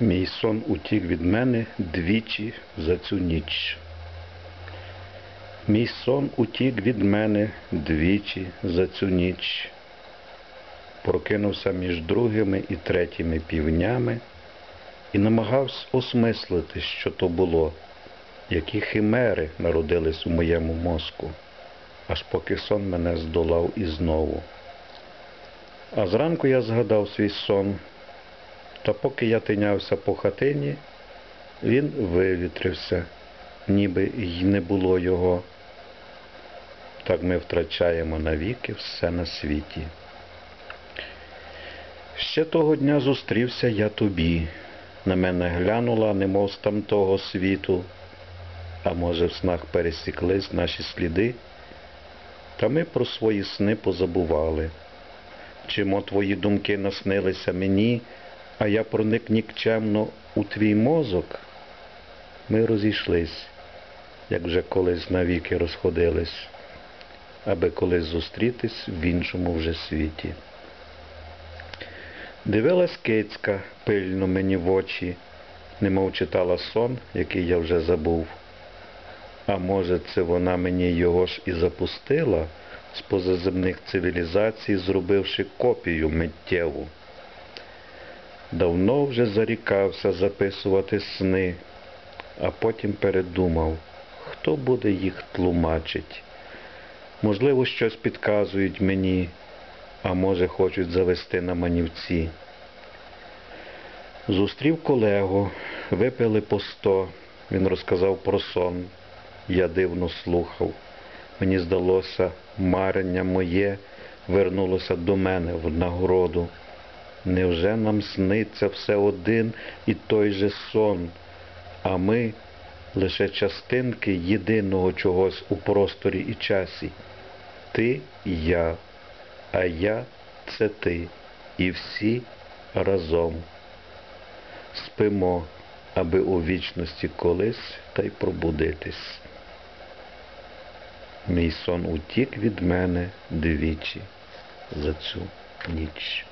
Мій сон утік від мене двічі за цю ніч. Мій сон утік від мене двічі за цю ніч. Прокинувся між другими і третіми півнями і намагався осмислити, що то було, які химери народились у моєму мозку, аж поки сон мене здолав і знову. А зранку я згадав свій сон, та поки я тинявся по хатині, він вивітрився, ніби й не було його. Так ми втрачаємо навіки все на світі. Ще того дня зустрівся я тобі. На мене глянула, немов з тамтого світу, а може, в снах пересіклись наші сліди, та ми про свої сни позабували. Чимо твої думки наснилися мені, а я проник нікчемно у твій мозок? Ми розійшлись, як вже колись навіки розходились, аби колись зустрітись в іншому вже світі. Дивилась кицька пильно мені в очі, немов читала сон, який я вже забув. А може, це вона мені його ж і запустила з позаземних цивілізацій, зробивши копію миттєву. Давно вже зарікався записувати сни, а потім передумав, хто буде їх тлумачить. Можливо, щось підказують мені, а може, хочуть завести на манівці. Зустрів колегу, випили по сто, він розказав про сон. Я дивно слухав. Мені здалося, марення моє вернулося до мене в нагороду. Невже нам сниться все один і той же сон, а ми лише частинки єдиного чогось у просторі і часі? Ти я, а я це ти, і всі разом. Спимо, аби у вічності колись та й пробудитись. Мій сон утік від мене двічі за цю ніч.